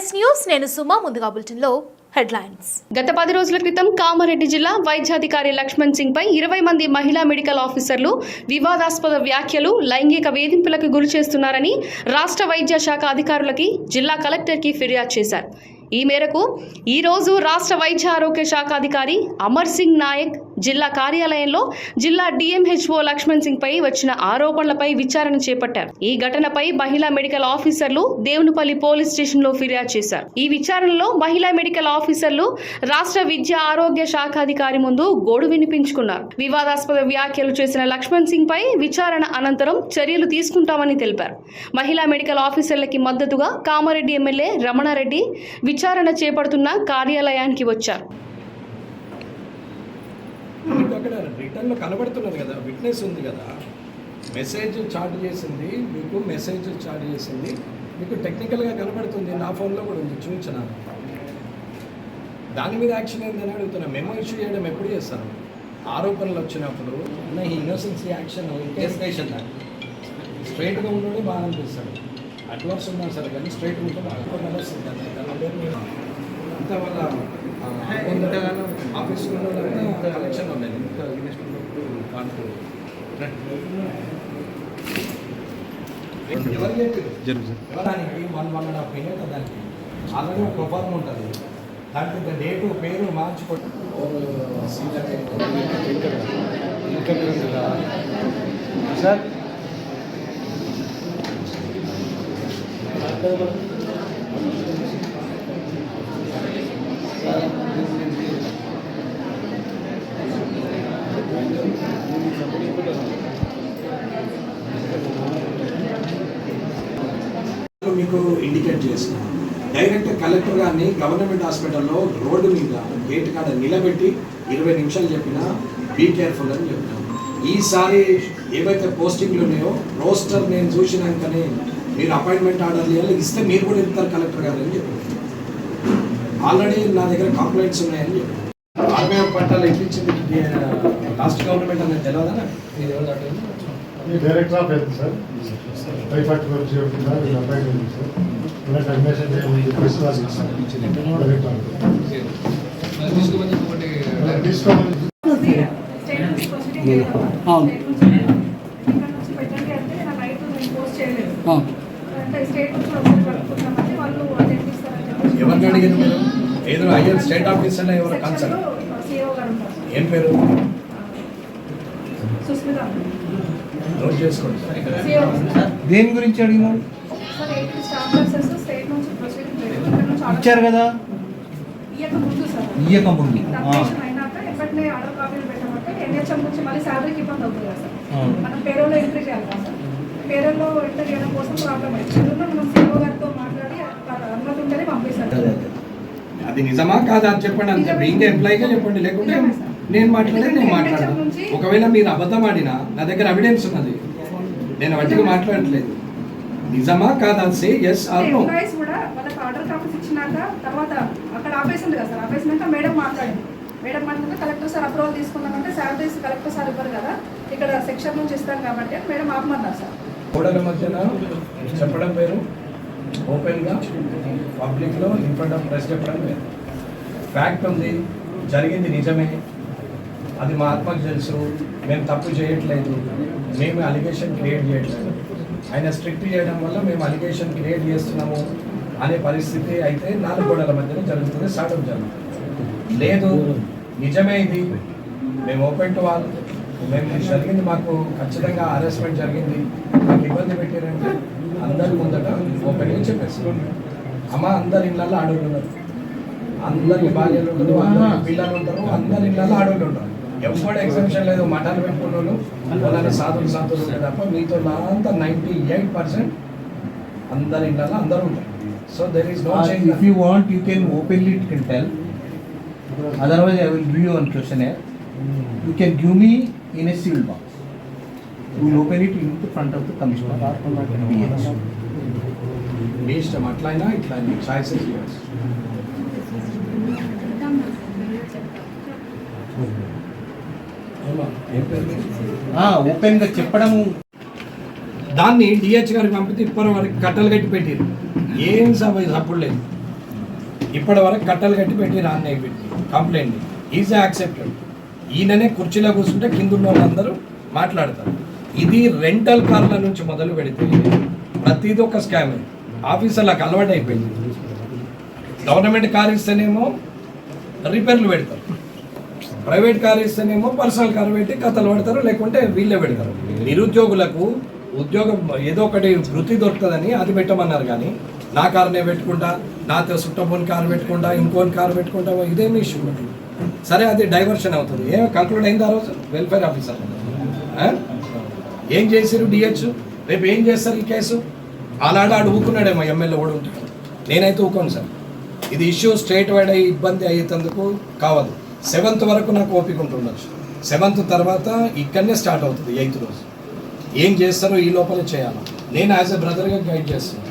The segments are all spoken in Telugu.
ఎస్ న్యూస్ నేను సుమా ముందుగా బులెటిన్లో హెడ్లైన్స్. గత పది రోజుల క్రితం కామారెడ్డి జిల్లా వైద్యాధికారి లక్ష్మణ్ సింగ్ పై ఇరవై మంది మహిళా మెడికల్ ఆఫీసర్లు వివాదాస్పద వ్యాఖ్యలు లైంగిక వేధింపులకు గురి చేస్తున్నారని రాష్ట్ర వైద్య శాఖ అధికారులకి జిల్లా కలెక్టర్కి ఫిర్యాదు చేశారు. ఈ మేరకు ఈ రోజు రాష్ట్ర వైద్య ఆరోగ్య శాఖ అధికారి అమర్ సింగ్ నాయక్ జిల్లా కార్యాలయంలో జిల్లా డిఎంహెచ్ఓ లక్ష్మణ్ సింగ్ పై వచ్చిన ఆరోపణలపై విచారణ చేపట్టారు. ఈ ఘటనపై మహిళా మెడికల్ ఆఫీసర్లు దేవునిపల్లి పోలీస్ స్టేషన్లో ఫిర్యాదు చేశారు. ఈ విచారణలో మహిళా మెడికల్ ఆఫీసర్లు రాష్ట్ర విద్యా ఆరోగ్య శాఖ అధికారి ముందు గోడు వినిపించుకున్నారు. వివాదాస్పద వ్యాఖ్యలు చేసిన లక్ష్మణ్ సింగ్ పై విచారణ అనంతరం చర్యలు తీసుకుంటామని తెలిపారు. మహిళా మెడికల్ ఆఫీసర్లకి మద్దతుగా కామారెడ్డి ఎమ్మెల్యే రమణారెడ్డి విచారణ చేపడుతున్న కార్యాలయానికి వచ్చారు. అక్కడ రిటర్న్లో కనబడుతున్నది కదా విట్నెస్ ఉంది కదా. మెసేజ్ చాట్ చేసింది మీకు మెసేజ్ చాట్ చేసింది మీకు టెక్నికల్గా కనబడుతుంది నా ఫోన్లో కూడా ఉంది చూపించిన? దాని మీద యాక్షన్ ఏందని అడుగుతున్నా. మెమో ఇష్యూ చేయడం ఎప్పుడు చేస్తారు? ఆరోపణలు వచ్చినప్పుడు నా ఇన్నోసెన్సీ యాక్షన్ ఇన్వెస్టిగేషన్ స్ట్రైట్గా ఉండడం బాగా అనిపిస్తాడు. అడ్వాన్స్ ఉన్నా సరే కానీ స్ట్రైట్ ఉంటే బాగా నడుస్తుంది కదా అంత వాళ్ళ ఆఫీస్లో కలెక్షన్ ఉన్నాయి ఇంకా కాన్పూర్ ఎవరు చెప్పారు? దానికి one one and half minute దానికి. ఆల్రెడీ ఒక ఫార్మ్ ఉంటుంది. దాంట్లో డేటు పేరు మార్చుకోండి. సార్. మీకు ఇండికేట్ చేస్తున్నాను డైరెక్ట్ కలెక్టర్ గారిని గవర్నమెంట్ హాస్పిటల్లో రోడ్డు మీద గేట్ కాడ నిలబెట్టి ఇరవై నిమిషాలు చెప్పినా బీ కేర్ఫుల్ అని చెప్పినాం ఈసారి ఏవైతే పోస్టింగ్లు ఉన్నాయో రోస్టర్ నేను చూసినాకనే మీరు అపాయింట్మెంట్ ఆర్డర్ చేయాలి ఇస్తే మీరు కూడా ఇస్తారు కలెక్టర్ గారు అని చెప్పారు. ఆల్రెడీ నా దగ్గర కంప్లైంట్స్ ఉన్నాయని చెప్పారు. ఆర్మీ పట్టాలు ఇప్పించింది లాస్ట్ గవర్నమెంట్ అనేది తెలియదా director of health sir. Typhoid గురించి చెప్తున్నా వీళ్ళు అబ్బాయి గురించి సార్. ఇలా అడ్మిషన్ చేయమని చెప్పేసి డైరెక్టర్ తీసుకోమని ఎవరిని అడిగారు మీరు? ఏదో అయ్యారు స్టేట్ ఆఫీసర్ ఎవరు కన్సర్న్ ఏం పేరు? దేని గురించి అడిగినావు? ఇచ్చారు కదా? ఇయ్యక ముందు ఆ. ఆ. మనం పేరోలో ఎంట్రీ చేయాలి కదా సార్. పేరోలో ఎంటర్ చేయడం కోసం ప్రాబ్లం అయింది. మనం సీఓ గారితో మాట్లాడి అనుమతి ఉంటేనే పంపిస్తారు. అది నిజమా కాదా అని చెప్పండి అంతే. బీయింగ్ ఎంప్లాయీగా చెప్పండి. లేకుంటే నేను మాట్లాడే. నేను మాట్లాడను ఒకవేళ మీరు అబద్ధం ఆడినా నా దగ్గర ఎవిడెన్స్ ఉన్నది. నేను వట్టిగా మాట్లాడట్లేదు. నిజమా కాదా? Say yes or no employees కూడా వాళ్ళకి ఆర్డర్ కాపీస్ ఇచ్చినాక తర్వాత అక్కడ ఆపేసింది కదా సార్. ఆపేసినాక మేడం మాట్లాడింది. మేడం మాట్లాడితే కలెక్టర్ సార్ అప్రూవల్ తీసుకున్నామంటే శాలరీస్ కలెక్టర్ సార్ ఇవ్వరు కదా. ఇక్కడ సెక్షన్ నుంచి ఇస్తాం కాబట్టి మేడం ఆపమన్నారు సార్. గోడల మధ్యన చెప్పడం వేరు. ఓపెన్గా పబ్లిక్లో ఇన్ ఫ్రంట్ ఆఫ్ ప్రెస్ చెప్పడం వేరు. ఫ్యాక్ట్ ఉంది. జరిగింది నిజమే. అది మా ఆత్మకు తెలుసు. మేము తప్పు చేయట్లేదు. మేము అలిగేషన్ క్రియేట్ చేయట్లేదు. ఆయన స్ట్రిక్ట్ చేయడం వల్ల మేము అలిగేషన్ క్రియేట్ చేస్తున్నాము అనే పరిస్థితి అయితే నాలుగు గోడల మధ్యన జరుగుతుంది సాగడం జరుగుతుంది. లేదు నిజమే ఇది. మేము ఓపెన్ టు వాళ్ళు మేము జరిగింది మాకు ఖచ్చితంగా హరాస్మెంట్ జరిగింది. మాకు ఇబ్బంది పెట్టారంటే అందరి ముందట ఓపెన్గా చెప్పేసి అమ్మ అందరి ఇళ్ళల్లో ఆడవాళ్ళు ఉన్నారు. అందరి భార్యలు ఉంటారు పిల్లలు ఉంటారు అందరి ఇళ్ళల్లో ఆడవాళ్ళు ఉంటారు. ఎవరు ఎగ్జామ్షన్ లేదు మఠాలు పెట్టుకున్న వాళ్ళు వాళ్ళని సాధులు సాధులు ఉంటారు తప్ప మీతో అంతా నైంటీ ఎయిట్ పర్సెంట్ అందరి ఇళ్ళల్లో అందరూ ఉంటారు so there is no Uh, change you can openly you can tell. Otherwise, I will give you one questionnaire. You can give me in a sealed box. You will open it in the front of the commissioner or PH. మీ ఇష్టం అట్లయినా ఇట్లా చాయిసెస్ యూస్ ఓపెన్గా గా చెప్పడము. దాన్ని డిహెచ్ గారికి పంపితే ఇప్పటి వరకు కట్టలు కట్టి పెట్టారు. ఏం సభ అప్పుడు లేదు. ఇప్పటి వరకు కట్టలు కట్టి పెట్టి రాన్నే పెట్టి కంప్లైంట్. Easy accepted. ఈయననే కుర్చీలో కూర్చుంటే కింద ఉన్న వాళ్ళందరూ మాట్లాడతారు. ఇది రెంటల్ కార్ల నుంచి మొదలు పెడితే ప్రతిదీ ఒక స్కామ్. ఆఫీసర్లకు అలవాటు అయిపోయింది గవర్నమెంట్ కార్ ఇస్తేనేమో రిపేర్లు పెడతారు. ప్రైవేట్ కార్ ఇస్తేనేమో పర్సనల్ కార్ పెట్టి కథలు పెడతారు లేకుంటే వీళ్ళే పెడతారు. నిరుద్యోగులకు ఉద్యోగం ఏదో ఒకటి వృత్తి దొరుకుతుందని అది పెట్టమన్నారు కానీ నా కారునే పెట్టుకుంటా నాతో సుట్టపోని కారు పెట్టుకుంటా ఇంకోని కారు పెట్టుకుంటా ఇదేమి ఇష్యూ సరే అది డైవర్షన్ అవుతుంది. ఏం కంక్లూడ్ అయింది ఆ రోజు? వెల్ఫేర్ ఆఫీసర్ ఏం చేశారు డిహెచ్ రేపు ఏం చేస్తారు ఈ కేసు? అలాడ అడుగుకున్నాడేమో ఎమ్మెల్యే కూడా ఉంటాడు నేనైతే ఊకోను సార్. ఇది ఇష్యూ స్ట్రేట్ వైడ్ అయ్యి ఇబ్బంది అయ్యేందుకు కావదు సెవెంత్ వరకు నాకు ఓపిక ఉంటుండొచ్చు. సెవెంత్ తర్వాత ఇక్కడనే స్టార్ట్ అవుతుంది ఎయిత్ రోజు. ఏం చేస్తారో ఈ లోపల చేయాలి. నేను యాజ్ ఎ బ్రదర్గా గైడ్ చేస్తాను.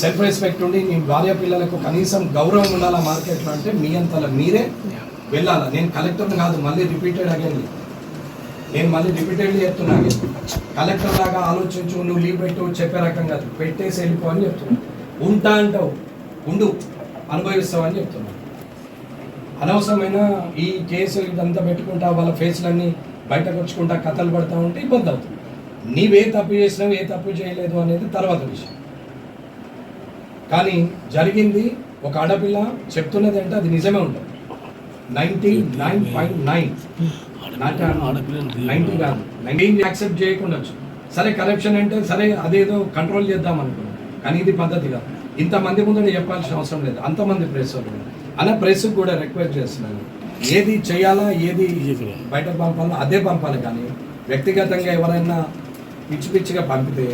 సెల్ఫ్ రెస్పెక్ట్ ఉండి నీ భార్య పిల్లలకు కనీసం గౌరవం ఉండాలా మార్కెట్లో అంటే మీ అంతలో మీరే వెళ్ళాలా. నేను కలెక్టర్ని కాదు మళ్ళీ రిపీటెడ్ అగైన్ నేను మళ్ళీ రిపీటెడ్లీ చెప్తున్నాను కలెక్టర్ లాగా ఆలోచించు నువ్వు లీవ్ పెట్టు చెప్పే రకం కాదు. పెట్టేసి వెళ్ళిపో అని చెప్తున్నా. ఉంటా అంటావు. ఉండు అనుభవిస్తావు అని చెప్తున్నాను అనవసరమైన ఈ కేసు ఇదంతా పెట్టుకుంటా వాళ్ళ ఫేస్లన్నీ బయటకు వచ్చుకుంటా కథలు పడతా ఉంటే ఇబ్బంది అవుతుంది. నీవే తప్పు చేసినావు ఏ తప్పు చేయలేదు అనేది తర్వాత విషయం. కానీ జరిగింది ఒక ఆడపిల్ల చెప్తున్నది అంటే అది నిజమే ఉంటుంది. Ninety nine point nine. Ninety కాదు. నైన్టీన్ యాక్సెప్ట్ చేయకుండా సరే కరప్షన్ అంటే సరే అదేదో కంట్రోల్ చేద్దాం అనుకున్నాం. కానీ ఇది పద్ధతి కాదు. ఇంతమంది ముందు చెప్పాల్సిన అవసరం లేదు. అంతమంది ప్రెస్ వాళ్ళు అలా ప్రెస్కి కూడా రిక్వెస్ట్ చేస్తున్నాను. ఏది చేయాలా ఏది బయటకు పంపాలో అదే పంపాలి కానీ వ్యక్తిగతంగా ఎవరైనా పిచ్చి పిచ్చిగా పంపితే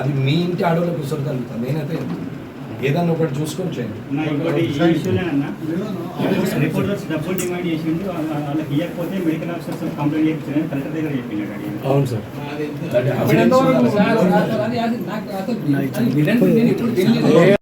అది మీ ఇంటి ఆడవాళ్ళకు కుసరగలుగుతాను నేనైతే. ఏదన్నా ఒకటి చూసుకొని చేయండి. అవును సార్.